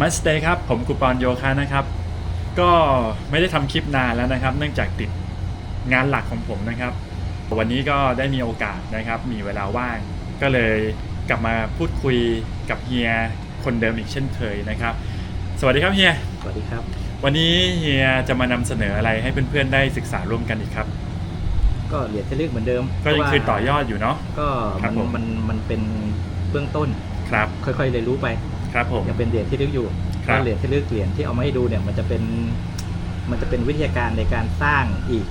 มัสเตครับ ผมกุปอนโยคะนะครับ ก็ไม่ได้ทำคลิปนานแล้วนะครับ เนื่องจากติดงานหลักของผมนะครับ วันนี้ก็ได้มีโอกาสนะครับ มีเวลาว่าง ก็เลยกลับมาพูดคุยกับเฮียคนเดิมอีกเช่นเคยนะครับ สวัสดีครับเฮีย สวัสดีครับ วันนี้เฮียจะมานำเสนออะไรให้เพื่อนๆได้ศึกษาร่วมกันอีกครับ ก็เหรียญเทลึกเหมือนเดิมก็ยังคือเพราะว่าต่อยอดอยู่เนาะ ก็ครับมันผม มันมันเป็นเบื้องต้น ครับ ค่อยๆเรียนรู้ไป ครับผมยังเป็นเหรียญที่ลึกอยู่ครับก็เหรียญที่ลึกเหรียญที่เอามาให้ดูเนี่ยมันจะเป็นมันจะเป็นวิทยาการในการสร้างอีก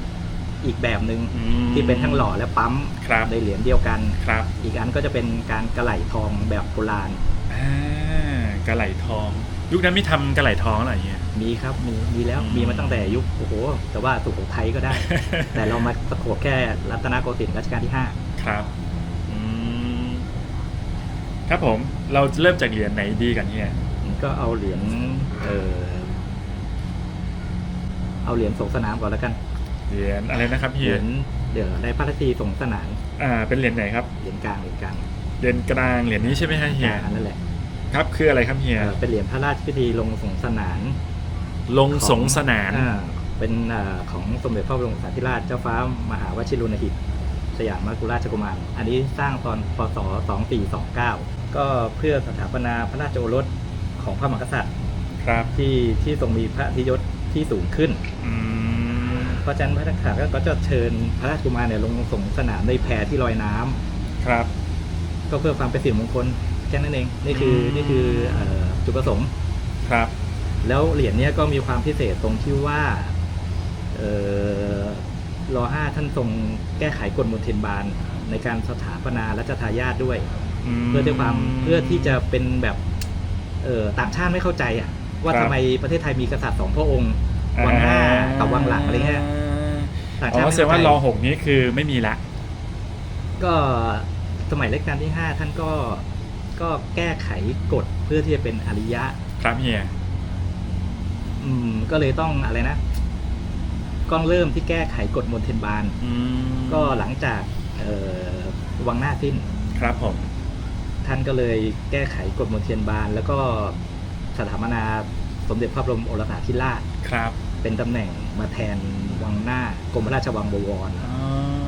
อีกแบบหนึ่งอืมที่เป็นทั้งหล่อและปั๊มครับในเหรียญเดียวกันครับ อีกอันก็จะเป็นการกระไหลทองแบบโบราณอ่ากระไหลทอง ยุคนั้นไม่ทำกระไหลทองอะไรเงี้ยมีครับมีมีแล้วอืมมีมาตั้งแต่ยุคโอ้โหแต่ว่าสุโขทัยก็ได้ แต่เรามาประกวดแค่รัตนโกสินทร์รัชกาลที่ห้าครับอืม ครับผมเราเริ่มจากเหรียญไหนดีกันเนี่ยก็เอาเหรียญเออเอาเหรียญส่งสนามก่อนแล้วกัน เหรียญอะไรนะครับเหเฮีรียยญเดี๋ยวในพระราชทีส่งสนามอ่าเป็นเหรียญไหนครับเหรียญกลางเหรียญกลางเหรียญกลางเหรียญนี้ใช่ไหมฮะเฮียอันนั่นแหละครับคืออะไรครับเฮียเอ่อเป็นเหรียญพระราชพิธีลงส่งสนามลงสงสนานอ่าเป็นอ่าของสมเด็จพระบรมสารีริราชเจ้าฟ้ามหาวชิรุณหิตสยามมกุฎราชกุมารอันนี้สร้างตอนพศ 2429 ก็เพื่อสถาปนาพระราชโอรสของพระมหากษัตริย์ครับที่ที่ทรงมีพระธิยศที่สูงขึ้น อืมเพราะฉะนั้นพระนักข่าวก็จะเชิญพระราชกุมารเนี่ยลงส่งสนามในแพที่ลอยน้ำครับ ก็เพื่อความเป็นสิริมงคลแค่นั้นเองนี่คืออืมนี่คือเอ่อจุดประสงค์ ครับแล้วเหรียญเนี้ยก็มีความพิเศษตรงที่ว่าเอ่อรอห้าท่านทรงแก้ไขกฎมลเทียนบานในการสถาปนารัชทายาทด้วยม เพื่อที่ความเพื่อที่จะเป็นแบบเอ่อต่างชาติไม่เข้าใจอะ ว่าครับ ทำไมประเทศไทยมีกษัตริย์สองพระองค์ วังหน้ากับวังหลังอะไรเงี้ยต่างอ๋ชาติอไม่แสดงว่าเข้าใจรอหกนี้คือไม่มีละ ก็สมัยรัชกาลที่ห้าท่านก็ก็แก้ไขกฎเพื่อที่จะเป็นอริยะ ครับเฮีย อืมก็เลยต้องอะไรนะก็เริ่มที่แก้ไขกฎมนเทียนบาน อืมก็หลังจากเอ่อวังหน้าสิ้น ครับผม ท่านก็เลยแก้ไขกฎมนเทียนบาน แล้วก็สถาปนาสมเด็จพระบรมโอรสาธิราชครับ เป็นตำแหน่งมาแทนวังหน้ากรมราชวังบวรอ๋อ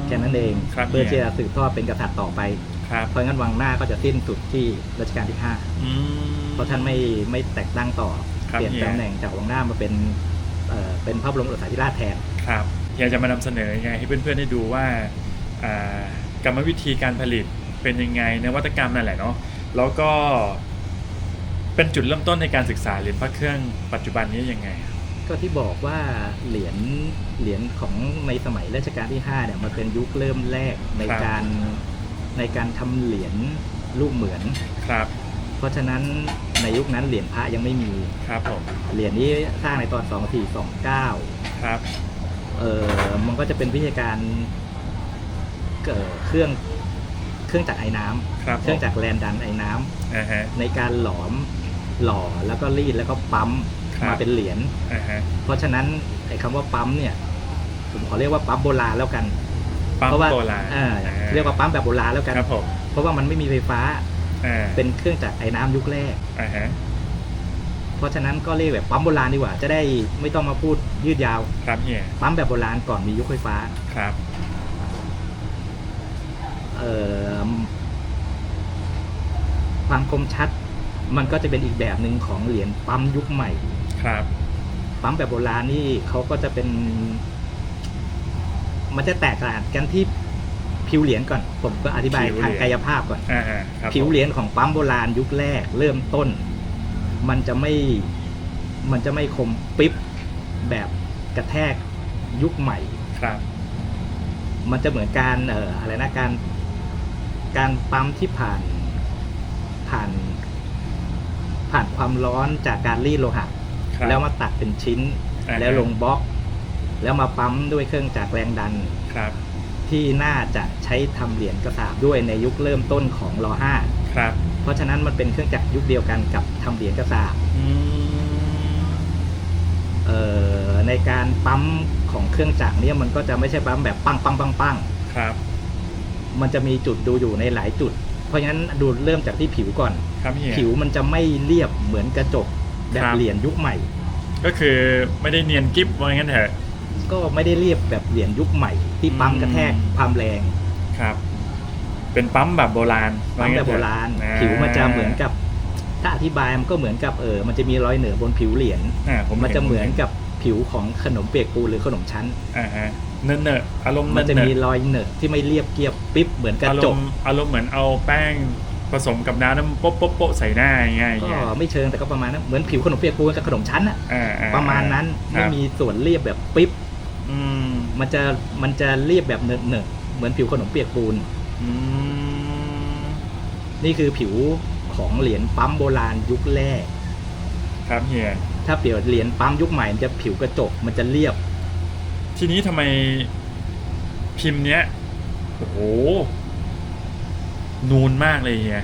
แค่นั้นเองครับ เพื่อฮีที่ยจะสืบทอดเป็นกษัตริย์ต่อไป ครับเพราะงั้นวังหน้าก็จะสิ้นสุดที่รัชกาลที่ห้าอืมเพราะท่านไม่ไม่แต่งตั้งต่อ ครับ เปลี่ยนเฮียตำแหน่งจากวังหน้ามาเป็นเอ่อเป็นพระบรมโอรสาธิราชแทน ครับเฮียจะมานำเสนอยังไงให้เพื่อนๆได้ดูว่าอ่ากรรมวิธีการผลิต เป็นยังไงนวัตกรรมนั่นแหละเนาะแล้วก็เป็นจุดเริ่มต้นในการศึกษาเหรียญพระเครื่องปัจจุบันนี้ยังไงครับก็ที่บอกว่าเหรียญเหรียญของในสมัยรัชกาลที่5เนี่ยมันเป็นยุคเริ่มแรกในครับ การในการทำเหรียญรูปเหมือน ครับเพราะฉะนั้นในยุคนั้นเหรียญพระยังไม่มี ครับผมเหรียญนี้สร้างในตอน 2429ครับเออมันก็จะเป็นวิธีการเอ่อเครื่อง เครื่องจักรไอ้น้ำครับเครื่องจักรแรงดันไอ้น้ำอ่าฮะในการหลอมหล่อแล้วก็รีดแล้วก็ปั๊มครับ มาเป็นเหรียญอ่าฮะเพราะฉะนั้นไอ้คำว่าปั๊มเนี่ย ผมขอเรียกว่าปั๊มโบราณแล้วกัน ปั๊มเพราะว่าโบราณอ่าเรียกว่าปั๊มแบบโบราณแล้วกัน ครับผมเพราะว่ามันไม่มีไฟฟ้าอ่าเป็นเครื่องจักรไอ้น้ำยุคแรก อ่าฮะเพราะฉะนั้นก็เรียกแบบปั๊มโบราณดีกว่า จะได้ไม่ต้องมาพูดยืดยาว ครับเฮียปั๊มแบบโบราณก่อนมียุคไฟฟ้า ครับ เอ่อ ความคมชัด มันก็จะเป็นอีกแบบหนึ่งของเหรียญปั๊มยุคใหม่ ครับ ปั๊มแบบโบราณนี่เขาก็จะเป็น มันจะแตกต่างกันที่ผิวเหรียญก่อน ผมก็อธิบายผิวเหรีทายงญ กายภาพก่อน อ่าฮะครับผิวผมเหรียญของปั๊มโบราณยุคแรก เริ่มต้น มันจะไม่มันจะไม่คมปิ๊บแบบกระแทกยุคใหม่ ครับ มันจะเหมือนการเอ่ออะไรนะการการปั๊มที่ผ่าน ผ่านผ่านความร้อนจากการรีดโลหะครับแล้วมาตัดเป็นชิ้น อ่าฮะ แล้วลงบล็อก แล้วมาปั๊มด้วยเครื่องจักรแรงดัน ครับที่น่าจะใช้ทำเหรียญกระสาบด้วยในยุคเริ่มต้นของรห้าครับเพราะฉะนั้นมันเป็นเครื่องจักรยุคเดียวกันกับทำเหรียญกระสาบอืมเอ่อในการปั๊มของเครื่องจักรเนี่ยมันก็จะไม่ใช่ปั๊มแบบปังปังปังปัง ครับมันจะมีจุดดูอยู่ในหลายจุด เพราะฉะนั้นดูเริ่มจากที่ผิวก่อน ครับเฮีย ผิวมันจะไม่เรียบเหมือนกระจกแบบครับ เหรียญยุคใหม่ ก็คือไม่ได้เนียนกิฟว่างั้นเถอะ ก็ไม่ได้เรียบแบบเหรียญยุคใหม่ ที่ปั๊มอืมกระแทกความแรงครับ เป็นปั๊มแบบโบราณปั๊มแบบโบว่งั้นเถอะราณอ่าผิวมันจะเหมือนกับ ถ้าอธิบายมันก็เหมือนกับเออมันจะมีรอยเหนือบนผิวเหรียญอ่าผมมันจะเหมือนผกับผิวของขนมเปียกปูนหรือขนมชั้น อ่าฮะ เนอะเนอะอารมณ์มันจะเนมีอะรอยเหนอะที่ไม่เรียบเกียบปิ๊บเหมือนกระอารจมกณ์อารมณ์เหมือนเอาแป้งผสมกับน้ำแล้วโป๊ะโป๊ะโป๊ะใส่หน้าอย่างเงี้ยก็ไม่เชิงแต่ก็ประมาณนั้นเหมือนผิวขนมเปียกปูนกับขนมชั้นอะอ่าอ่ประมาณนั้นคไม่รับมีส่วนเรียบแบบปิ๊บอืมมันจะมันจะเรียบแบบเนอะเนอะเหมือนผิวขนมเปียกปูนอืมนี่คือผิวของเหรียญปั๊มโบราณยุคแรก ครับเฮียถ้าเปรียบเหรียญปั๊มยุคใหม่มันจะผิวกระจกมันจะเรียบ ทีนี้ทำไมพิมพ์เนี้ยโอ้โหนูนมากเลยเฮีย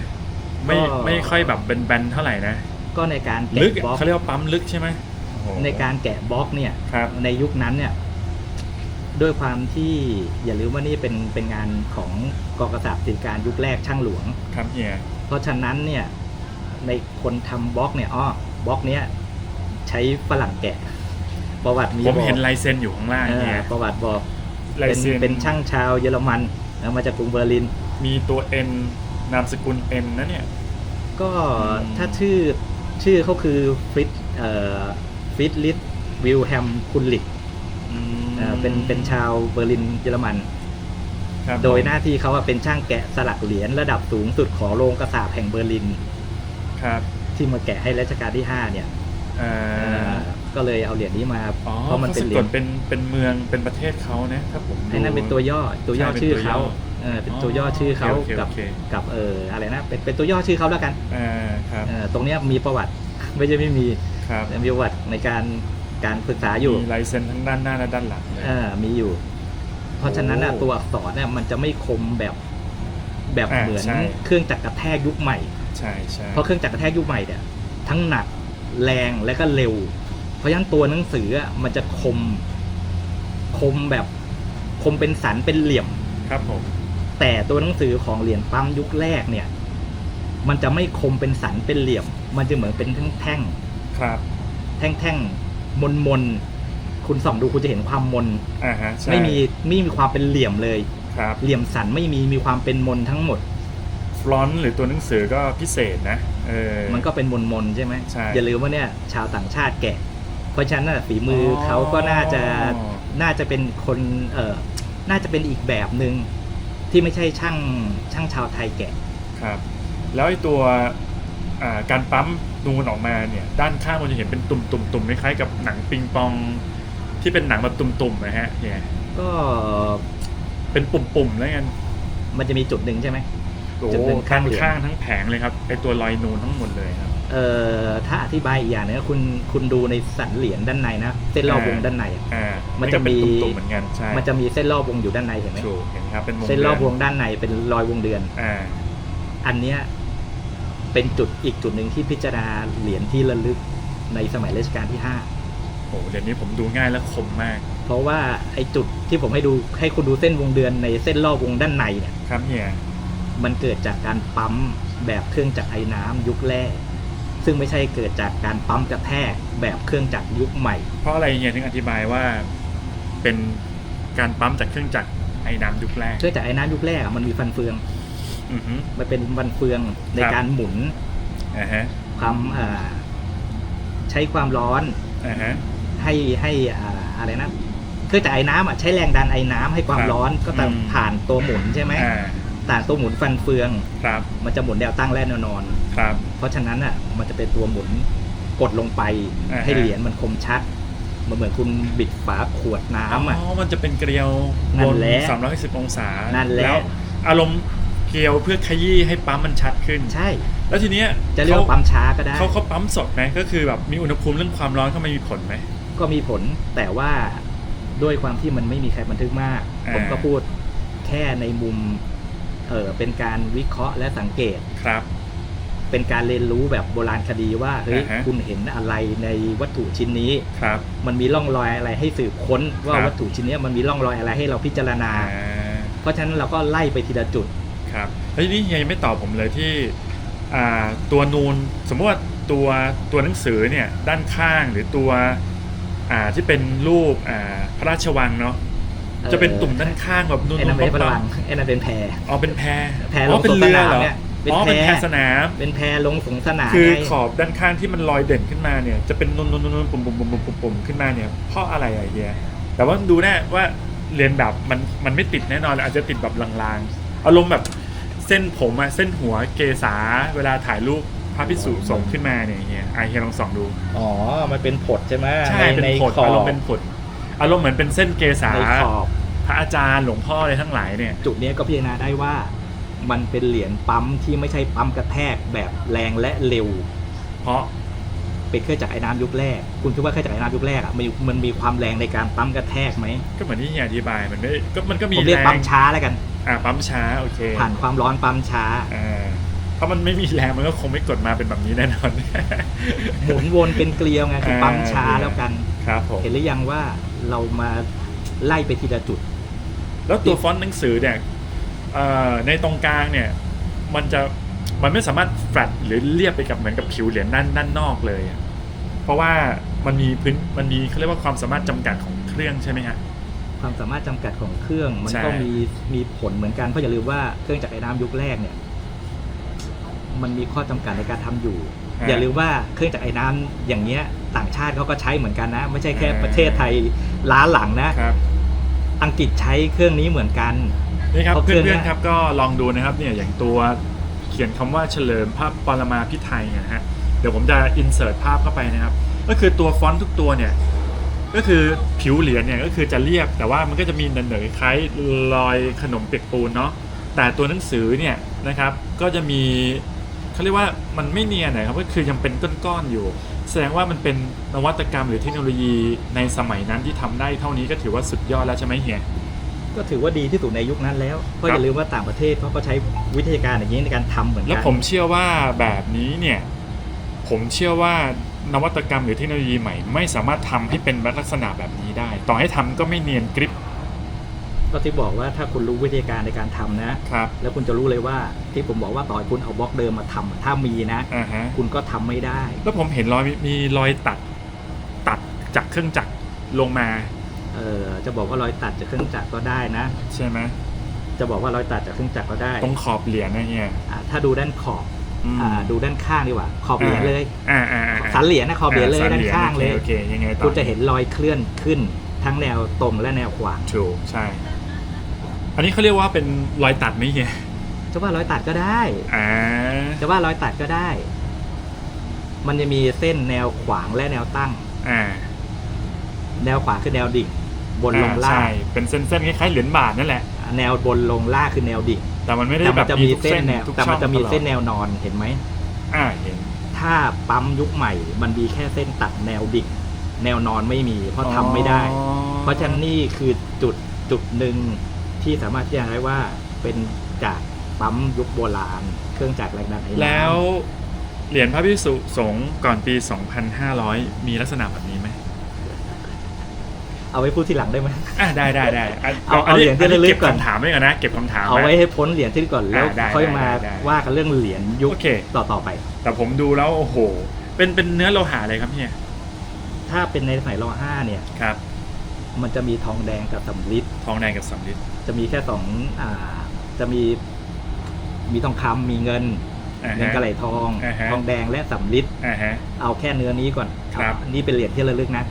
ไม่ก็ ไม่ค่อยแบบเป็นแบนๆเท่าไหร่นะ ก็ในการลึกแกะบล็อกเขาเรียกว่าปั๊มลึกใช่ไหมโอ้โหในการแกะบล็อกเนี่ย ครับ ในยุคนั้นเนี่ย ด้วยความที่อย่าลืมว่านี่เป็นเป็นงานของกองกษัตริย์การยุคแรกช่างหลวง ครับเฮียเพราะฉะนั้นเนี่ยในคนทำบล็อกเนี่ยอ้อบล็อกเนี้ยใช้ฝรั่งแกะ ประวัติมีผมบอกเห็นลายเซ็นอยู่ข้างล่างเออเฮียประวัติบอกลายเป็นเซ็นเป็นช่างชาวเยอรมันแล้วมาจากกรุงเบอร์ลิน มีตัว N นามสกุล N นะเนี่ย ก็อืมถ้าชื่อชื่อเขาคือฟริตเอ่อฟริตลิสวิลแฮมคุนลิกอืมเอ่อเป็นเป็นชาวเบอร์ลินเยอรมันครับโดยผมหน้าที่เขาอะเป็นช่างแกะสลักเหรียญระดับสูงสุดของโรงกระสาบแห่งเบอร์ลิน ครับ ที่มาแกะให้รัชกาลที่ 5 เนี่ยอ่าเอ่อ ก็เลยเอาเหรียญนี้มาอ๋อเพราะมันเขาเป็สะนเหรีกยดญเป็นเป็นเมืองเป็นประเทศเขานะครับผมไอ้นั่นเป็นตัวย่อตัวย่อใช่เป็นชื่อตัวย่อเขาเออเป็นตัวย่อชื่อเขาโอเคโอเคกับโอเคกับเอออะไรนะเป็นเป็นตัวย่อชื่อเขาแล้วกันอ่าครับเออตรงเนี้ยมีประวัติไม่ใช่ไม่มีครับแต่มีประวัติในการการศึกษาอยู่มีลายเซ็นทั้งด้านหน้าและด้านหลังเลยเออมีอยู่ เพราะฉะนั้นน่ะโอ้ตัวอักษรเนี่ยมันจะไม่คมแบบแบบอ่าเหมือนใช่เครื่องจักรกระแทกยุคใหม่ใช่ใช่เพราะเครื่องจักรกระแทกยุคใหม่เนี่ยทั้งหนักแรงและก็เร็วเพ ราะฉะนั้นตัวหนังสืออะมันจะคมคมแบบคมเป็นสันเป็นเหลี่ยม ครับผม แต่ตัวหนังสือของเหรียญปั๊มยุคแรกเนี่ย มันจะไม่คมเป็นสันเป็นเหลี่ยม มันจะเหมือนเป็นแท่งครับๆแท่งๆมนมนๆคุณส่องดูคุณจะเห็นความมนอ่าฮะใช่ไม่มีไม่มีความเป็นเหลี่ยมเลย ครับ เหลี่ยมสันไม่มีมีความเป็นมนทั้งหมดฟลอนต์หรือตัวหนังสือก็พิเศษนะ เออ มันก็เป็นมนมนๆใช่ไหมใช่ อย่าลืมว่าเนี่ยชาวต่างชาติแกะ เพราะฉะนั้นน่ะฝีมือออ เขาก็น่าจะน่าจะเป็นคนเออน่าจะเป็นอีกแบบหนึ่งที่ไม่ใช่ช่างช่างชาวไทยแกะ ครับ แล้วไอ้ตัวอ่าการปั๊มนูนออกมาเนี่ยด้านข้างมันจะเห็นเป็นตุ่มตุ่มตุ่มคล้ายๆกับหนังปิงปอง ที่เป็นหนังแบบตุ่มๆนะฮะเนี่ยก็เป็นปุ่มๆแล้วกันมันจะมีจุดหนึ่งใช่ไหม โอ้จุดหนึ่งข้าข้างงเหรียญข้างทั้งแผงเลยครับไอตัวรอยนูนทั้งหมดเลยครับ เอ่อถ้าอธิบายอีกอย่างหนึงก็คุณคุณดูในสันเหรียญด้านในนะเส้นรอบวงด้านในอะอ่ามันจะมีก็เป็นตุ่มๆเหมือนกันใช่มันจะมีเส้นรอบวงอยู่ด้านในเห็นไหมถูกเห็นครับเป็นวงเส้นรอบวงดืด้านในเป็นรอยวงเดือนอ่าอันเนี้ยเป็นจุดอีกจุดหนึ่งที่พิจารณาเหรียญที่ระลึกในสมัยรัชกาลที่โอ้เดี๋ยวนี้ผมดูง่ายและคมมาก5เพราะว่าไอ้จุดที่ผมให้ดูให้คุณดูเส้นวงเดือนในเส้นรอบวงด้านในเนี่ยครับเฮียมันเกิดจากการปั๊มแบบเครื่องจักรไอ้น้ำยุคแรก ซึ่งไม่ใช่เกิดจากการปั๊มกระแทกแบบเครื่องจักรยุคใหม่ เพราะอะไรเฮียถึงอธิบายว่าเป็นการปั๊มจากเครื่องจักรไอ้น้ำยุคแรกเครื่องจักรไอ้น้ำยุคแรกอะมันมีฟันเฟืองอือฮึมันเป็นฟันเฟืองในครับการหมุนอ่าฮะความอ่าใช้ความร้อนอ่าฮะให้ให้อ่าอะไรนะเครื่องจักรไอ้น้ำอะใช้แรงดันไอ้น้ำให้ความครับร้อนก็ต้องอืมผ่านตัวหมุนใช่ไหมอ่าต่างตัวหมุนฟันเฟืองครับมันจะหมุนแนวตั้งและแนวนอน ครับเพราะฉะนั้นอะมันจะเป็นตัวหมุนกดลงไปอ่าฮะ ให้เหรียญมันคมชัด มันเหมือนคุณบิดฝาขวดน้ำอะ อ๋อ มันจะเป็นเกลียวนั่วนนแหละสามร้อยสิบองศานั่นแหละแล้วอารมณ์เกลียวเพื่อขยี้ให้ปั๊มมันชัดขึ้น ใช่ แล้วทีเนี้ยจะเรียกว่าปั๊มช้าก็ได้ เขาเขาปั๊มสดไหมก็คือแบบมีอุณหภูมิเรื่องความร้อนเข้ามามีผลไหม ก็มีผลแต่ว่าด้วยความที่มันไม่มีใครบันทึกมาก อ่า ผมก็พูดแค่ในมุมเออเป็นการวิเคราะห์และสังเกต ครับ เป็นการเรียนรู้แบบโบราณคดีว่าเฮ้ยอ่าฮะ คุณเห็นอะไรในวัตถุชิ้นนี้ ครับ มันมีร่องรอยอะไรให้สืบค้นว่าครับ วัตถุชิ้นเนี้ยมันมีร่องรอยอะไรให้เราพิจารณา อ่าเพราะฉะนั้นเราก็ไล่ไปทีละจุด ครับแล้วทีนี้เฮียยังไม่ตอบผมเลยที่อ่าตัวนูนสมมติว่าตัวตัวหนังสือเนี่ยด้านข้างหรือตัวอ่าที่เป็นรูปอ่าพระราชวังเนาะจะเป็นตุ่มด้านข้างแบบนูนไอ้นั่นเป็นๆพปั๊ลับงไอ้นั่นเป็นแพๆอ๋อเป็นแพแพอ๋อเป็นลงเรือสนามเหรอเนี่ย เป็นอ๋อเป็นแพแพสนาม เป็นแพลงสงสนามคือไงขอบด้านข้างที่มันลอยเด่นขึ้นมาเนี่ย จะเป็นนูนนูนนูนปุ่มปุ่มปุ่มปุ่มปุ่มปุ่มขึ้นมาเนี่ยเพราะอะไรอะเฮียแต่ว่าดูแน่ว่าเรียนแบบมันมันไม่ติดแน่นอนอาจจะติดแบบลางๆอารมณ์แบบเส้นผมอะเส้นหัวเกษาเวลาถ่ายรูปพระพิสุส่งขึ้นมาเนี่ยเฮียไอะเฮียลองส่องดู อ๋อ มันเป็นผดใช่ไหมใช่เป็นผดขอบอารมณ์เป็นผดอารมณ์เหมือนเป็นเส้นเกษาในขอบพระอาจารย์หลวงพ่ออะไรทั้งหลายเนี่ย จุดเนี้ยก็พิจารณาได้ว่า มันเป็นเหรียญปั๊มที่ไม่ใช่ปั๊มกระแทกแบบแรงและเร็ว เพราะเป็นเครื่องจักรไอ้น้ำยุคแรก คุณคิดว่าเครื่องจักรไอ้น้ำยุคแรกอะมันมันมีความแรงในการปั๊มกระแทกไหมก็เหมือนที่เฮียอธิบายมันไม่ก็มันก็มีผมเรียกแรงปั๊มช้าแล้วกัน อะปั๊มช้าโอเคผ่านความร้อนปั๊มช้าอ่าถ้ามันไม่มีแรงมันก็คงไม่กดมาเป็นแบบนี้แน่นอน หมุนวนเป็นเกลียวไงคือปั๊มช้าอ่าแล้วกันครับผมเห็นหรือยังว่าเรามาไล่ไปทีละจุด แล้วตัวฟอนต์หนังสือเนี่ยเอ่อ ในตรงกลางเนี่ยมันจะมันไม่สามารถแฟลตหรือเรียบไปกับเหมือนกับผิวเหรียญด้านด้านนอกเลยอะเพราะว่ามันมีพื้นมันมีเขาเรียกว่าความสามารถจำกัดของเครื่องใช่ไหมฮะความสามารถจำกัดของเครื่องมันใช่ก็มีมีผลเหมือนกันเพราะอย่าลืมว่าเครื่องจักรไอ้น้ำยุคแรกเนี่ยมันมีข้อจำกัดในการทำอยู่ อย่าลืมว่าเครื่องจักรไอ้น้ำอย่างเงี้ยต่างชาติเขาก็ใช้เหมือนกันนะ ไม่ใช่แค่ประเทศไทยล้าหลังนะครับอังกฤษใช้เครื่องนี้เหมือนกัน นี่ครับ เพราะเคเพื่รื่องอนๆครับก็ลองดูนะครับเนี่ยอย่างตัวเขียนคำว่าเฉลิมพระปรมาพิไทยเนี่ยนะฮะเดี๋ยวผมจะอินเสิร์ตภาพเข้าไปนะครับ ก็คือตัวฟอนต์ทุกตัวเนี่ยก็คือผิวเหรียญเนี่ยก็คือจะเรียบแต่ว่ามันก็จะมีเนยๆคล้ายรอยขนมเปียกปูนเนาะแต่ตัวหนังสือเนี่ยนะครับก็จะมีเขาเรียกว่ามันไม่เนียนนะครับก็คือยังเป็นก้อนๆอยู่ แสดงว่ามันเป็นนวัตกรรมหรือเทคโนโลยีในสมัยนั้นที่ทำได้เท่านี้ก็ถือว่าสุดยอดแล้วใช่ไหมเฮีย ก็ถือว่าดีที่สุดในยุคนั้นแล้วเพราะคอรับย่าลืมว่าต่างประเทศเขาก็ใช้วิธีการอย่างนี้ในการทำเหมือนกันแล้วผมเชื่อว่าแบบนี้เนี่ยผมเชื่อว่านวัตกรรมหรือเทคโนโลยีใหม่ ไม่สามารถทำให้เป็นลักษณะแบบนี้ได้ ต่อให้ทำก็ไม่เนียนกริบก็ที่บอกว่าถ้าคุณรู้วิธีการในการทำนะครับแล้วคุณจะรู้เลยว่าที่ผมบอกว่าต่อยคุณเอาบล็อกเดิมมาทำอะถ้ามีนะอ่าฮะคุณก็ทำไม่ได้ แล้วผมเห็นรอยมีมีรอยตัดตัดจากเครื่องจักรลงมา เออจะบอกว่ารอยตัดจากเครื่องจักรก็ได้นะ ใช่ไหมจะบอกว่ารอยตัดจากเครื่องจักรก็ได้ตรงขอบเหรียญนะเฮียอ่าถ้าดูด้านขอบอืมอ่าดูด้านข้างดีกว่า ขอบเหรียญเลยอ่าอ่าอ่าสันเหรียญนะขอบเหรียญเลยสัด้านข้างเลยโอเคโอเคยังไงต่อคุณจะเห็นรอยเคลื่อนขึ้นทั้งแนวตรงและแนวขวางถูกใช่ อันนี้เขาเรียกว่าเป็นรอยตัดไหมเฮียจะว่ารอยตัดก็ได้อ่าจะว่ารอยตัดก็ได้ มันจะมีเส้นแนวขวางและแนวตั้งอ่าแนวขวางคือแนวดิ่ง บนลงอ่ล่าใช่งเป็นเส้นๆคล้ายๆเหรียญบาทนั่นแหละ แนวบนลงล่างคือแนวดิ่งแต่มันไม่ได้แต่แบมันบจะมีมีทุกเส้เส้นนแนวทุกแต่ช่มัอนงจะมีตลอดเส้นแนวนอนเห็นไหม อ่าเห็น ถ้าปั๊มยุคใหม่ มันมีแค่เส้นตัดแนวดิ่ง แนวนอนไม่มีเพราะทำไม่ได้ อ๋อเพราะฉะนั้นนี่คือจุดจุดหนึ่งที่สามารถที่จะได้ว่าเป็นจากปั๊มยุคโบราณ เครื่องจักรแรงดันไอ้น้ำแล้วเหรียญพระพิสุสงฆ์ก่อนปี 2500 มีลักษณะแบบนี้ไหม เอาไว้พูดทีหลังได้ไหม อะได้ได้ได้ะเอาเอาเหรียญที่ระลึกเก็บก่อนคำถามไว้ก่อนนะเก็บคำถามเอาไว้ให้พ้นเหรียญที่ก่อนแล้วอ่าได้ค่อยมาได้ได้ว่ากันเรื่องเหรียญยุคโอเคต่อต่อไป แต่ผมดูแล้วโอ้โห เป็นเป็นเนื้อโลหะอะไรครับเฮียถ้าเป็นในสมัยรห้าเนี่ยครับ มันจะมีทองแดงกับสำริดทองแดงกับสำริดจะมีแค่สองอ่าจะมีมีทองคำมีเงินอ่าเงินฮะกระไหลทองอ่าฮะทองแดงและสำริดอ่าฮะเอาแค่เนื้อนี้ก่อนครับอันนี่เป็นเหรียญที่ระลึกนะ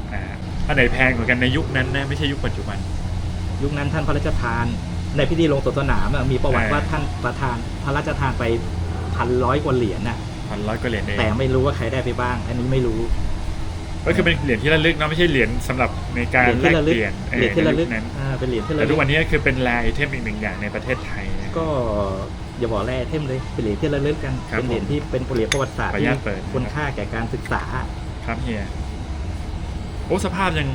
อ่าอันไหนแพงกว่ากันในยุคนั้นนะไม่ใช่ยุคปัจจุบัน ยุคนั้นท่านพระราชทาน ในพิธีลงศพสนามอะมีประวัติอ่าว่าท่านประธานพระราชทานไปพันร้อยกว่าเหรียญน่ะพันร้อยกว่าเหรียญเองแต่ไม่รู้ว่าใครได้ไปบ้าง อันนี้ไม่รู้ ก็คือเป็นเหรียญที่ระลึกเนาะไม่ใช่เหรียญสำหรับในการเหรียญแลที่กระลึกเปลี่ยนเหรียญที่ระลึกในยุคนั้นอ่าเป็นเหรียญที่ระแต่ลึทุกกวันนี้ก็คือเป็นแรไอเทมอีกหนึ่งอย่างในประเทศไทยนะก็อย่าบอกแร่เทมเลยเป็นเหรียญที่ระลึกกันครับเป็นเหรียญที่เป็นเหรียญประวัติศาสตร์ขออนุที่ญาตเปิดนะครับคุณค่าแก่การศึกษาครับเฮียโอ้สภาพยัง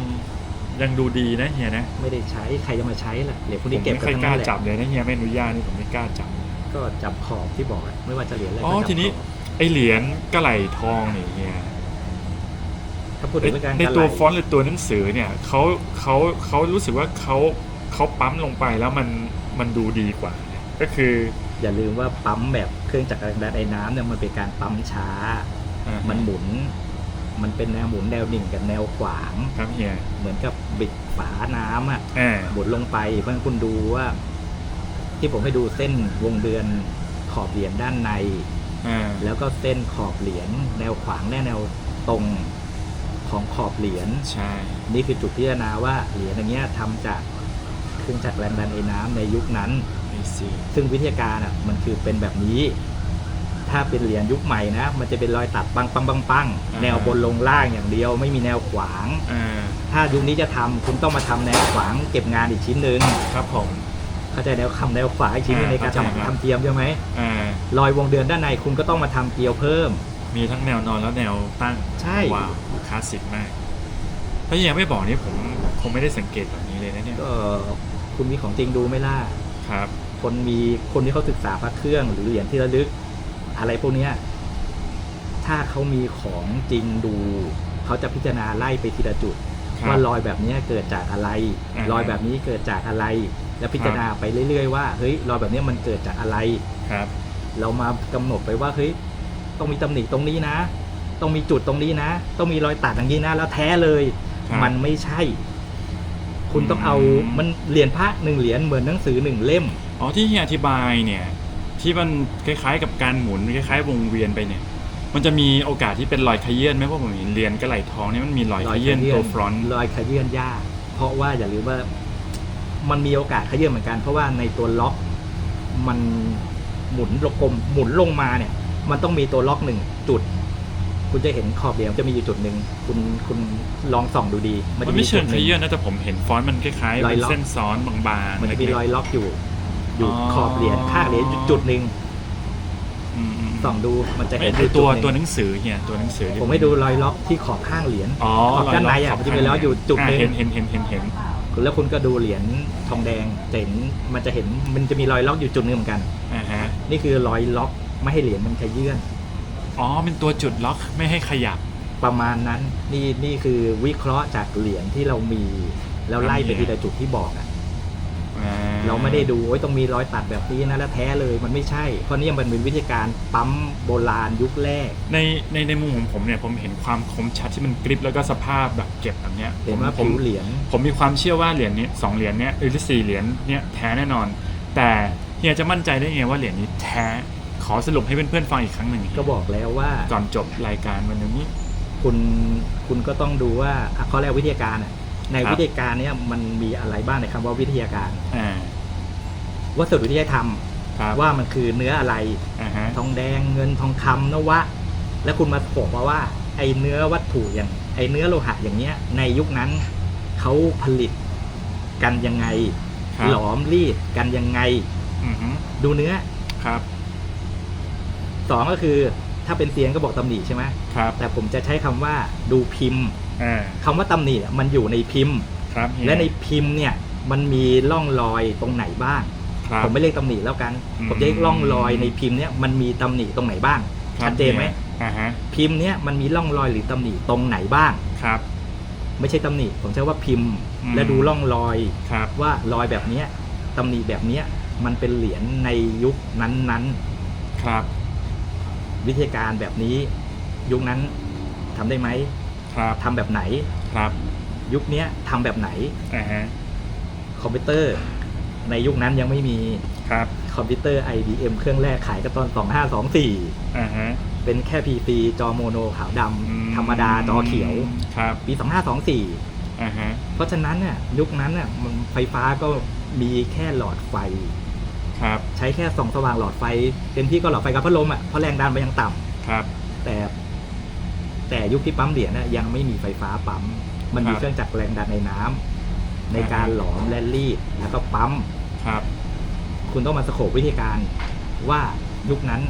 ยังดูดีนะเฮียนะไม่ได้ใช้ใครจะมาใช้ล่ะเหรียญพวกผนี้มเก็บไม่กัค่อยนทั้งกล้านั้นแหละ จับเลยนะเฮียไม่อนุญาตนี่ผมไม่กล้าจับ ก็จับขอบที่บอกอะไม่ว่าจะเหรียญอะไรอ๋อก็จับทีนี้ขอบไอเหรียญกระไหลทองเนี่ยเฮียถ้าพูดถึงเรื่องการในการตัวไหลฟอนต์หรือตัวหนังสือเนี่ยเขาเขาเขารู้สึกว่าเขาเขาปั๊มลงไปแล้วมันมันดูดีกว่าก็คืออย่าลืมว่าปั๊มแบบเครื่องจักรแรงดันไอ้น้ำเนี่ยมันเป็นการปั๊มช้า อ่า มันหมุน มันเป็นแนวหมุนแนวดิ่งกับแนวขวาง ครับเฮียเหมือนกับบิดฝาน้ำอะอ่าหมุนลงไปเพราะฉะนั้นคุณดูว่า ที่ผมให้ดูเส้นวงเดือนขอบเหรียญด้านใน อ่าแล้วก็เส้นขอบเหรียญแนวขวางและแนวตรงของขอบเหรียญ ใช่ นี่คือจุดพิจารณาว่าเหรียญอย่างเงี้ยทำจากเครื่องจักรแรงดันไอ้น้ำในยุคนั้น ไอซีซึ่งวิทยาการอะมันคือเป็นแบบนี้ ถ้าเป็นเหรียญยุคใหม่นะ มันจะเป็นรอยตัดปังปังปังปังแนวบนลงล่างอย่างเดียว ไม่มีแนวขวางอ่าถ้ายุคนี้จะทำคุณต้องมาทำแนวขวางเก็บงานอีกชิ้นหนึ่งครับผมเข้าใจแนวคำแนวขวางอีกชิ้นหนึ่งในการเข้าใจครับทำทำเทียมใช่ไหมอ่ารอยวงเดือนด้านในคุณก็ต้องมาทำเกลียวเพิ่ม มีทั้งแนวนอนแล้วแนวตั้งใช่ว้าวคลาสสิกมากถ้ายังไม่บอกนี่ผมคงไม่ได้สังเกตแบบนี้เลยนะเนี่ยก็คุณมีของจริงดูไหม่ล่ะครับ คนมีคนที่เขาศึกษาพระเครื่องหรือเหรียญที่ระลึก อะไรพวกเนี้ยถ้าเขามีของจริงดู เขาจะพิจารณาไล่ไปทีละจุด ครับว่ารอยแบบเนี้ยเกิดจากอะไร อ่ารอยแบบนี้เกิดจากอะไร แล้วพิจารณาไปเรื่อยๆว่าเฮ้ยรอยแบบเนี้ยมันเกิดจากอะไร ครับ เรามากำหนดไปว่าเฮ้ยต้องมีตำหนิตรงนี้นะ ต้องมีจุดตรงนี้นะ ต้องมีรอยตัดอย่างนี้นะ แล้วแท้เลย ครับมันไม่ใช่ คุณต้องเอาอืม มันเหรียญพระหนึ่งเหรียญเหมือนหนังสือหนึ่งเล่ม อ๋อที่เฮียอธิบายเนี่ย ที่มันคล้ายๆ กับการหมุนคล้ายๆ วงเวียนไปเนี่ย มันจะมีโอกาสที่เป็นรอยขยื่นไหมเพราะผมเห็นเรียนกระไหลทองเนี่ยมันมีรอยขยื่นตัวฟรอนต์รอยขยื่นยาก เพราะว่าอย่าลืมว่ามันมีโอกาสขยื่นเหมือนกัน เพราะว่าในตัวล็อกมันหมุนลงกลมหมุนลงมาเนี่ย มันต้องมีตัวล็อกหนึ่งจุด คุณจะเห็นขอบเหรียญจะมีอยู่จุดหนึ่งคุณคุณลองส่องดูดี มันจะไม่เชิงจุดขหนึ่ยื่นนะแต่ผมเห็นฟอนต์มันคล้ายๆรอยเป็นล็อกเส้นซ้อนบางๆมันจะมีเล็กๆรอยล็อกอยู่ อยู่อ๋อขอบเหรียญข้างเหรียญอยู่จุดหนึ่งอืมๆส่องดูมันจะไม่เห็นคือตัวอยู่จุดหนึ่งตัวหนังสือเฮียตัวหนังสือที่ผมให้ดูรอยล็อกที่ขอบข้างเหรียญอ๋อขอบด้านในอะรยล็กมันจะมีรอยอยู่จุดหนึ่งาเห็นเห็นเห็นเห็นเห็นแล้วคุณก็ดูเหรียญทองแดงจะเห็นมันจะเห็นมันจะมีรอยล็อกอยู่จุดหนึ่งเหมือนกันอ่าฮะนี่คือรอยล็อกไม่ให้เหรียญมันขยื่นอ๋อเป็นตัวจุดล็อกไม่ให้ขยับประมาณนั้นนี่นี่คือวิเคราะห์จากเหรียญที่เรามี แล้วไล่ไปทีละจุดที่บอกอะอ่ เราไม่ได้ดูโอ้ยต้องมีรอยตัดแบบนี้นะแล้วแท้เลยมันไม่ใช่ เพราะนี่มันเป็นวิธีการปั๊มโบราณยุคแรก ในในในมุมของผมเนี่ยผมเห็นความคมชัดที่มันกริบแล้วก็สภาพแบบเก็บแบบเนี้ยเห็นว่าผมผิวเหรียญผมมีความเชื่อว่าเหรียญนี้สองเหรียญเนี้ยหรือสี่เหรียญเนี้ยแท้แน่นอน แต่เฮียจะมั่นใจได้ไงว่าเหรียญนี้แท้ขอสรุปให้เพื่อนๆฟังอีกครั้งหนึ่งก็บอกแล้วว่าก่อนจบรายการวันนี้คุณคุณก็ต้องดูว่าอะข้อแรกวิทยาการอะ ในครับวิทยาการเนี้ยมันมีอะไรบ้างในคำว่าวิทยาการอ่าวัสดุที่ได้ทครับำว่ามันคือเนื้ออะไรอ่าฮะทองแดงเงินทองคำนวะ แล้วคุณมาบอกมาว่า ไอเนื้อวัตถุอย่าง ไอเนื้อโลหะอย่างเงี้ย ในยุคนั้นเขาผลิตกันยังไงครับหลอมรีดกันยังไงอือฮึดูเนื้อครับสองก็คือถ้าเป็นเซียนก็บอกตำหนิใช่ไหมครับแต่ผมจะใช้คำว่าดูพิมพ์อ่า คำว่าตำหนิเนี่ยมันอยู่ในพิมพ์ครับเฮียและในพิมพ์เนี่ยมันมีร่องรอยตรงไหนบ้างครับผมไม่เรียกตำหนิแล้วกันอืมผมจะเรียกร่องรอยในพิมพ์เนี่ยมันมีตำหนิตรงไหนบ้างครับชัดเจนไหมอ่าฮะพิมพ์เนี่ยมันมีร่องรอยหรือตำหนิตรงไหนบ้างครับ ไม่ใช่ตำหนิผมใช้ว่าพิมพ์อืมและดูร่องรอยครับว่ารอยแบบเนี้ยตำหนิแบบเนี้ยมันเป็นเหรียญในยุคนั้นครับๆวิธีการแบบนี้ยุคนั้นทำได้ไหม ครับทำแบบไหน ครับยุคเนี้ยทำแบบไหน อ่าฮะคอมพิวเตอร์ ในยุคนั้นยังไม่มีครับคอมพิวเตอร์ IBM เครื่องแรกขายกันตอน 2524 อ่าฮะเป็นแค่ PC จอโมโนขาวดอืำธรรมดาจอเขียว ครับปี 2524 อ่าฮะเพราะฉะนั้นน่ะยุคนั้นน่ะมันไฟฟ้าก็มีแค่หลอดไฟ ครับใช้แค่ส่องสว่างหลอดไฟเต็มที่ก็หลอดไฟกับพัดลมอะเพราะแรงดันมันยังต่ำครับแต่ แต่ยุคที่ปั๊มเหรียญน่ะยังไม่มีไฟฟ้าปั๊ม มันมีครับ เครื่องจักรแรงดันในน้ำในการอ่าฮะหลอมและรีดแล้วก็ปั๊ม ครับ คุณต้องมาสโคบวิธีการว่ายุคนั้น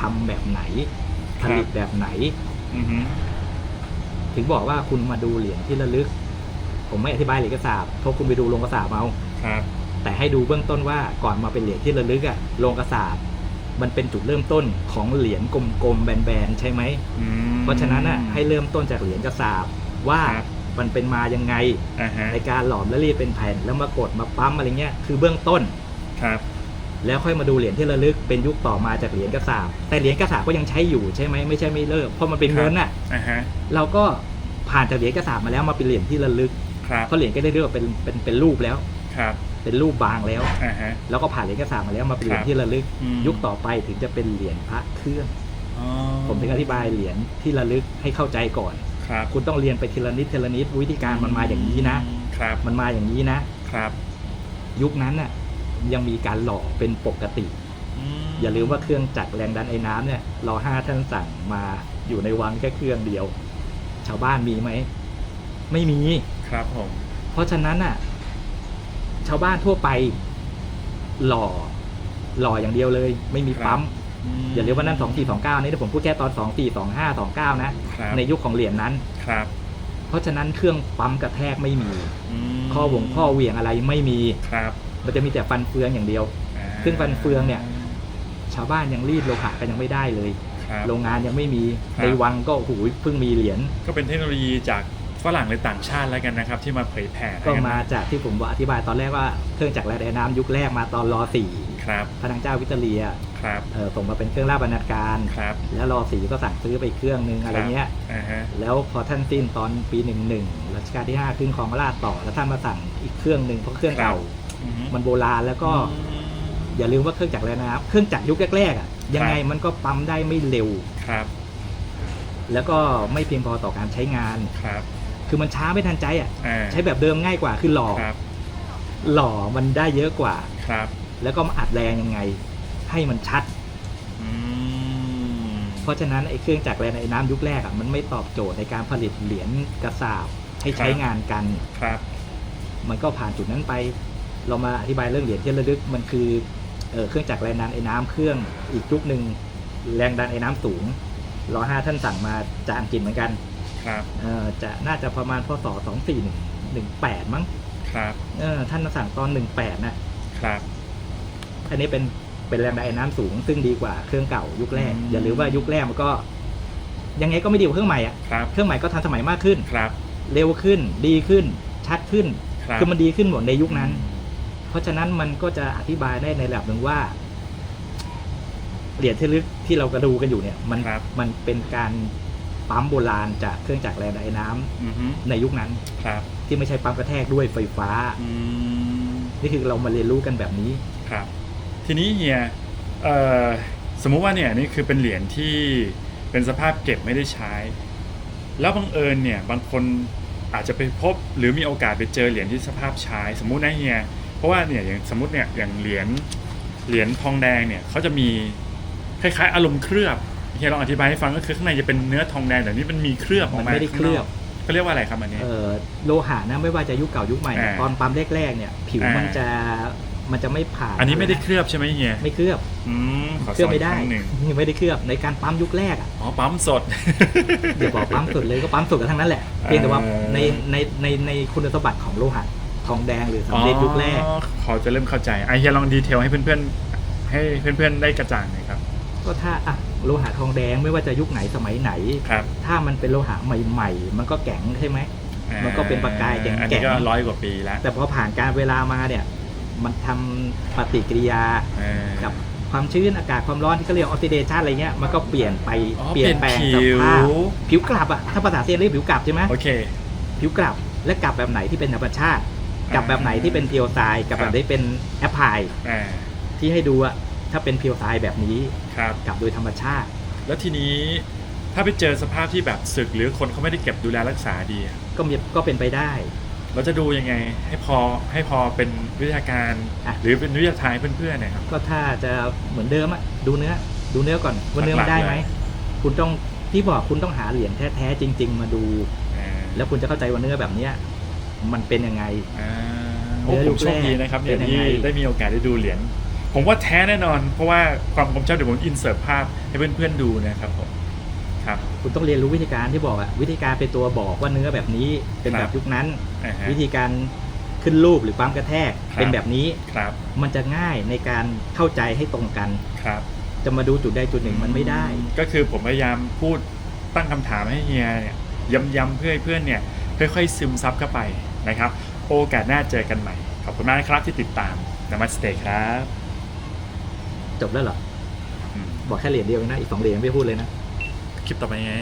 ทำแบบไหน ผลิตแบบไหน อือฮึถึงบอกว่าคุณมาดูเหรียญที่ระลึก ผมไม่อธิบายเหรียญกระสาบเพราะคุณไปดูโรงกระสาบเอา ครับ แต่ให้ดูเบื้องต้นว่าก่อนมาเป็นเหรียญที่ระลึกอะโรงกระสาบ มันเป็นจุดเริ่มต้นของเหรียญกลมๆแบนๆใช่ไหมอืมเพราะฉะนั้นอะให้เริ่มต้นจากเหรียญกระสาบว่าครับมันเป็นมายังไงอ่าฮะในการหลอมและรีดเป็นแผ่นแล้วมากดมาปั๊มอะไรเงี้ยคือเบื้องต้นครับ แล้วค่อยมาดูเหรียญที่ระลึกเป็นยุคต่อมาจากเหรียญกระสาบแต่เหรียญกระสาบก็ยังใช้อยู่ใช่ไหมไม่ใช่ไม่เลิกเพราะมันเป็นเงินน่ะอ่าฮะเราก็ผ่านจากเหรียญกระสาบมาแล้วมาเป็นเหรียญที่ระลึกครับเพราะเหรียญก็ได้เรียกว่าเป็นเป็นเป็นรูปแล้วครับ เป็นรูปบางแล้ว อ่าฮะ แล้วก็ผ่านเหรียญกระสาบมาแล้วมาเป็นเหรียญครับที่ระลึก อืม ยุคต่อไปถึงจะเป็นเหรียญพระเครื่อง อ๋อผมถึงอธิบายเหรียญที่ระลึกให้เข้าใจก่อน ครับคุณต้องเรียนไปทีละนิดทีละนิดวิธีการมันมาอย่างนี้นะ ครับมันมาอย่างนี้นะ ครับยุคนั้นน่ะยังมีการหล่อเป็นปกติ มอย่าลืมว่าเครื่องจักรแรงดันไอ้น้ำเนี่ยรอห้าท่านสั่งมาอยู่ในวังแค่เครื่องเดียว ชาวบ้านมีไหม ไม่มี ครับผม เพราะฉะนั้นน่ะ ชาวบ้านทั่วไปหล่อหล่ออย่างเดียวเลย ไม่มีปั๊มมอย่าเรียกว่านั่นสองสี่สองเก้านี่แต่ผมพูดแค่ตอนสองสี่สองห้าสองเก้านะครับในยุคของเหรียญนั้นครับ เพราะฉะนั้นเครื่องปั๊มกระแทกไม่มีมข้อวงข้อเหวี่ยงอะไรไม่มีครับ มันจะมีแต่ฟันเฟืองอย่างเดียวอ่าซึ่งฟันเฟืองเนี่ย ชาวบ้านยังรีดโลหะกันยังไม่ได้เลยครับโรงงานยังไม่มีครับในวังก็โอ้โหเพิ่งมีเหรียญก็เป็นเทคโนโลยีจาก ฝรั่งหรือต่างชาติแล้วกันนะครับ ที่มาเผยแผ่ก็มาจากที่ผมบอกอธิบายตอนแรกว่าเครื่องจักรแรงดันน้ำยุคแรกมาตอนรอสี่ครับพระนางเจ้าวิกตอเรียครับเอ่อส่งมาเป็นเครื่องราชบรรณาการครับแล้วรอสี่ก็สั่งซื้อไปเครื่องนึงอะไรเงี้ยอ่าฮะแล้วพอท่านสิ้นตอนปีหนึ่งหนึ่งรัชกาลที่ห้าขึ้นครองราชย์ต่อแล้วท่านมาสั่งอีกเครื่องหนึ่งเพราะเครื่องเก่าอือฮึมันโบราณแล้วก็อืมอย่าลืมว่าเครื่องจักรแรงดันน้ำเครื่องจักรยุคแรกๆอะยังไงครับมันก็ปั๊มได้ไม่เร็วครับ แล้วก็ไม่เพียงพอต่อการใช้งานครับ คือมันช้าไม่ทันใจอะอ่าใช้แบบเดิมง่ายกว่าคือหล่อครับหล่อมันได้เยอะกว่า ครับแล้วก็มาอัดแรงยังไง ให้มันชัด อืมเพราะฉะนั้นไอ้เครื่องจักรแรงไอ้น้ำยุคแรกอะมันไม่ตอบโจทย์ในการผลิตเหรียญกระสาบให้ใช้งานกัน ครับมันก็ผ่านจุดนั้นไป เรามาอธิบายเรื่องเหรียญที่ระลึกมันคือเอ่อเครื่องจักรแรงดันไอ้น้ำเครื่องอีกยุคหนึ่งแรงดันไอ้น้ำสูงรอห้าท่านสั่งมาจากอังกฤษเหมือนกัน ครับเอ่อจะน่าจะประมาณพศสองสี่หนึ่งแปดมั้งครับเออท่านมาสั่งตอนหนึ่งแปดนะครับ อันนี้เป็นเป็นแรงดันไอ้น้ำสูง ซึ่งดีกว่าเครื่องเก่ายุคแรก อืม อย่าลืมว่ายุคแรกมันก็ ยังไงก็ไม่ดีกว่าเครื่องใหม่อะครับเครื่องใหม่ก็ทันสมัยมากขึ้น ครับเร็วขึ้น ดีขึ้น ชัดขึ้นครับคือมันดีขึ้นหมดในยุคนั้น เพราะฉะนั้นมันก็จะอธิบายได้ในระดับหนึ่งว่าเหรียญที่ลึกที่เรากระดูกันอยู่เนี่ย มันครับมันเป็นการ ปั๊มโบราณจากเครื่องจักรแรงดันไอ้น้ำอือฮึในยุคนั้น ครับที่ไม่ใช่ปั๊มกระแทกด้วยไฟฟ้า อืมนี่คือเรามาเรียนรู้กันแบบนี้ ครับ ทีนี้เฮียเอ่อสมมุติว่าเนี่ยนี่คือเป็นเหรียญที่เป็นสภาพเก็บไม่ได้ใช้ แล้วบังเอิญเนี่ยบางคนอาจจะไปพบหรือมีโอกาสไปเจอเหรียญที่สภาพใช้ สมมุตินะเฮียเพราะว่าเนี่ยอย่างสมมติเนี่ยอย่างเหรียญเหรียญทองแดงเนี่ยเขาจะมีคล้ายๆ อารมณ์เคลือบ เฮียลองอธิบายให้ฟังก็คือข้างในจะเป็นเนื้อทองแดงแต่นี่มันมีเคลือบออกมันมาไม่ได้เคลือบข้างนอกเขาเรียกว่าอะไรครับอันนี้ เอ่อโลหะนะไม่ว่าจะยุคเก่ายุคใหม่เนี่ยอ่าตอนปั๊มแรกๆเนี่ย ผิวอ่ามั มันจะมันจะไม่ผ่านอันนี้ไม่ได้ะเคลือบใช่ไหมเฮียไม่เคลือบอืมขอเคลืสอบอนไม่อีกได้ครั้งหนึ่งไม่ได้เคลือบในการปั๊มยุคแรกอะ อ๋อปั๊มสดเดี๋ยวบอกปั๊มสุดเลยก็ปั๊มสุดกันทั้งนั้นแหละเพียงแต่ว่าเออ ในในในในคุณสมบัติของโลหะทองแดงหรือสำเร็จยุคแรก อ๋อขอจะเริ่มเข้าใจไอะเฮียลองดีเทลให้เพื่อนๆให้เพื่อนๆได้กระจ่างหน่อยครับ ก็ถ้าอะ โลหะทองแดงไม่ว่าจะยุคไหนสมัยไหน ครับถ้ามันเป็นโลหะใหม่ ๆ มันก็แข็งใช่ไหม มันก็เป็นประกายแข็งๆ อันนี้ก็ร้อยกว่าปีแล้วแต่พอผ่านการเวลามาเนี่ย มันทำปฏิกิริยาเออ กับความชื้นอากาศความร้อนที่เขาเรียกออกซิเดชันอะไรเงี้ยมันก็เปลี่ยนไปอ๋อเปลี่ยนแปลงเปลี่สยนผิวภาพผิวกลับอะถ้าภาษาเซียนเรียกผิวกลับใช่ไหม โอเค ผิวกลับและกลับแบบไหนที่เป็นธรรมชาติกับแบบไหนที่เป็นเพียวทรายกับครัแบบบที่เป็นแอปพลายอ่า ที่ให้ดูอะถ้าเป็นเพียวทรายแบบนี้ครับกับโดยธรรมชาติ แล้วทีนี้ถ้าไปเจอสภาพที่แบบสึกหรือคนเขาไม่ได้เก็บดูแลรักษาดีอะก็มีก็เป็นไปได้ เราจะดูยังไงให้พอให้พอเป็นวิทยาการอะ หรือเป็นวิทยาทานให้เพื่อนๆเนะครับ ก็ถ้าจะเหมือนเดิมอะดูเนื้อ ดูเนื้อก่อนว่าเนื้อมันได้ไหม หลักๆเลยคุณต้องที่บอกคุณต้องหาเหรียญแท้ๆจริง ๆ มาดู อ่าแล้วคุณจะเข้าใจว่าเนื้อแบบเนี้ยมันเป็นยังไง อ่าเนื้โอ้อผลูมกโชคดีนะครับเนี่ยเป็นยังที่ไง ได้มีโอกาสได้ดูเหรียญ ผมว่าแท้แน่นอน เพราะว่าความผมชอบเดี๋ยวผมอินเสิร์ตภาพให้เพื่อนๆดูนะครับผมครับ คุณต้องเรียนรู้วิธีการที่บอกอะวิธีการเป็นตัวบอกว่าเนื้อแบบนี้เป็นคแบรับบยุคนั้นอ่าฮะวิธีการขึ้นรูปหรือปั๊มกระแทกครับเป็นแบบนี้ครับมันจะง่ายในการเข้าใจให้ตรงกันครับ จะมาดูจุดใดจุดหนึ่งมันไม่ได้ ก็คือผมพยายามพูดตั้งคำถามให้เฮียเนี่ยย้ำๆเพื่อให้เพื่อนเนี่ยค่อยๆซึมซับเข้าไปนะครับ โอกาสหน้าเจอกันใหม่ ขอบคุณมากนะครับที่ติดตามนามัสเตครับ จบแล้วเหรออืมบอกแค่เหรียญเดียวเองนะอีกสองเหรียญไม่พูดเลยนะคลิปต่อไปไง